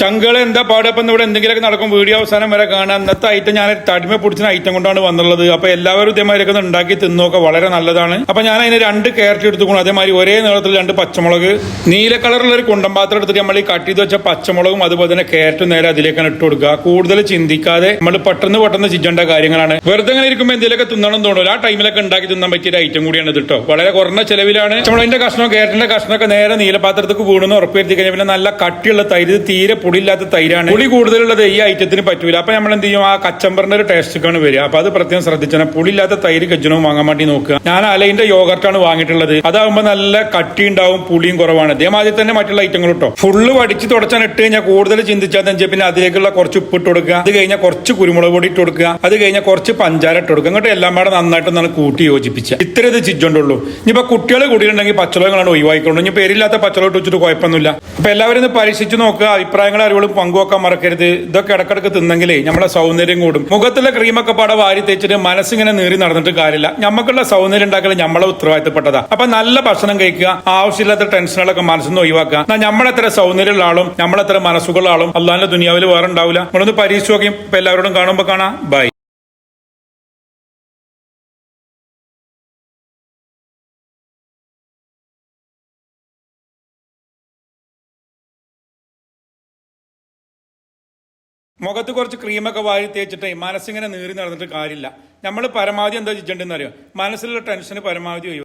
ചങ്കൾ എന്താ പാടപ്പം ഇവിടെ എന്തെങ്കിലുമൊക്കെ നടക്കും. വീഡിയോ അവസാനം വരെ കാണാം. ഇന്നത്തെ ഐറ്റം ഞാൻ തടിമ പൊടിച്ച ഐറ്റം കൊണ്ടാണ് വന്നുള്ളത്. അപ്പൊ എല്ലാവരും ഇതേമാതിരി ഒന്ന് ഉണ്ടാക്കി തിന്നൊക്കെ. വളരെ നല്ലതാണ്. അപ്പൊ ഞാൻ അതിന് രണ്ട് ക്യാരറ്റ് എടുത്തുകൊണ്ട് അതേമാതിരി ഒരേ നീളത്തിൽ രണ്ട് പച്ചമുളക്. നീല കളറുള്ള ഒരു കുണ്ടം പാത്രം എടുത്തിട്ട് നമ്മൾ ഈ കട്ട് ചെയ്ത് വെച്ച പച്ചമുളകും അതുപോലെ തന്നെ ക്യാരറ്റും നേരെ അതിലേക്കാണ് ഇട്ട് കൊടുക്കുക. കൂടുതൽ ചിന്തിക്കാതെ നമ്മൾ പെട്ടെന്ന് പെട്ടെന്ന് ചിന്തേണ്ട കാര്യങ്ങളാണ്. വെറുതെ ഇങ്ങനെ ഇരിക്കുമ്പോൾ എന്തെങ്കിലുമൊക്കെ തിന്നണം തോന്നുന്നു. ആ ടൈമിലൊക്കെ ഉണ്ടാക്കി തിന്നാൻ പറ്റിയ ഐറ്റം കൂടിയാണ് ഇത് കേട്ടോ വളരെ കുറഞ്ഞ ചെലവിലാണ്. നമ്മളതിന്റെ കഷ്ണം ക്യാരറ്റിന്റെ കഷ്ണമൊക്കെ നേരെ നീലപാത്രത്തേക്ക് വീണെന്ന് ഉറപ്പുവരുത്തി കഴിഞ്ഞാൽ പിന്നെ നല്ല കട്ടിയുള്ള തൈര് തീരെ പുളിയില്ലാത്ത തൈരാണ്. പുളി കൂടുതലുള്ളത് ഈ ഐറ്റത്തിന് പറ്റൂല. അപ്പൊ നമ്മൾ എന്ത് ചെയ്യും ആ കച്ചമ്പറിന്റെ ഒരു ടേസ്റ്റൊക്കെയാണ് വരിക. അപ്പൊ അത് പ്രത്യേകം ശ്രദ്ധിച്ചാൽ പുളിയില്ലാത്ത തൈര് ഗജ്ജനവും വാങ്ങാൻ വേണ്ടി നോക്കുക. ഞാൻ അലൈന്റെ യോഗർട്ടാണ് വാങ്ങിയിട്ടുള്ളത്. അതാകുമ്പോൾ നല്ല കട്ടി ഉണ്ടാവും പുളിയും കുറവാണ്. ഇതേമാതിരി തന്നെ മറ്റുള്ള ഐറ്റങ്ങൾ കേട്ടോ ഫുള്ള് വടിച്ച് തുടച്ചാൽ ഇട്ട് കഴിഞ്ഞാൽ കൂടുതൽ ചിന്തിച്ചാൽ തന്നെ പിന്നെ അതിലേക്കുള്ള കുറച്ച് ഉപ്പ് ഇട്ട് കൊടുക്കുക. അത് കഴിഞ്ഞാൽ കുറച്ച് കുരുമുളക് പൊടി ഇട്ട് കൊടുക്കുക. അത് കഴിഞ്ഞാൽ കുറച്ച് പഞ്ചാര ഇട്ട് കൊടുക്കുക. എന്നിട്ട് എല്ലാം കൂടെ നന്നായിട്ട് നല്ല കൂട്ടി യോജിപ്പിച്ച. ഇത്ര ഇത് ചിജുണ്ടുള്ളൂ ഇനിയിപ്പോ കുട്ടികൾ കൂടിയിട്ടുണ്ടെങ്കിൽ പച്ചവളങ്ങളാണ് ഒഴിവാക്കിക്കൊള്ളൂ ഇനി പേരില്ലാത്ത പച്ചവളം ഇട്ട് വെച്ചിട്ട് കുഴപ്പമൊന്നുമില്ല. അപ്പൊ എല്ലാവരും ഇത് പരീക്ഷിച്ച് നോക്കുക. അഭിപ്രായങ്ങൾ അറിവുകളും പങ്കുവെക്കാൻ മറക്കരുത്. ഇതൊക്കെ ഇടക്കിടക്ക് തിന്നെങ്കിലേ നമ്മളെ സൗന്ദര്യം കൂടും. മുഖത്തുള്ള ക്രീമൊക്കെ പാടെ വാരി തേച്ചിട്ട് മനസ്സിങ്ങനെ നീറി നടന്നിട്ട് കാര്യമില്ല. നമുക്കുള്ള സൗന്ദര്യം ഉണ്ടാക്കൽ നമ്മളെ ഉത്തരവാദിത്തപ്പെട്ടതാ. അപ്പൊ നല്ല ഭക്ഷണം കഴിക്കുക ആവശ്യമില്ലാത്ത ടെൻഷനുകളൊക്കെ മനസ്സിൽ നിന്ന് ഒഴിവാക്കുക. എന്നാ നമ്മളെത്ര സൗന്ദര്യമുള്ള ആളും നമ്മളെത്ര മനസ്സുകളുള്ള ആളും അള്ളാഹിന്റെ ദുനിയാവിൽ വേറെ ഉണ്ടാവില്ല നമ്മളൊന്ന് പരീക്ഷിച്ച് നോക്കിയും. ഇപ്പൊ എല്ലാവരോടും കാണുമ്പോൾ കാണാം. ബൈ മുഖത്ത് കുറച്ച് ക്രീമൊക്കെ വാരി തേച്ചിട്ട് മനസ്സിങ്ങനെ നീറി നടന്നിട്ട് കാര്യമില്ല നമ്മൾ പരമാവധി എന്താ ചെയ്യേണ്ടതെന്ന് അറിയോ മനസ്സിലുള്ള ടെൻഷന് പരമാവധി.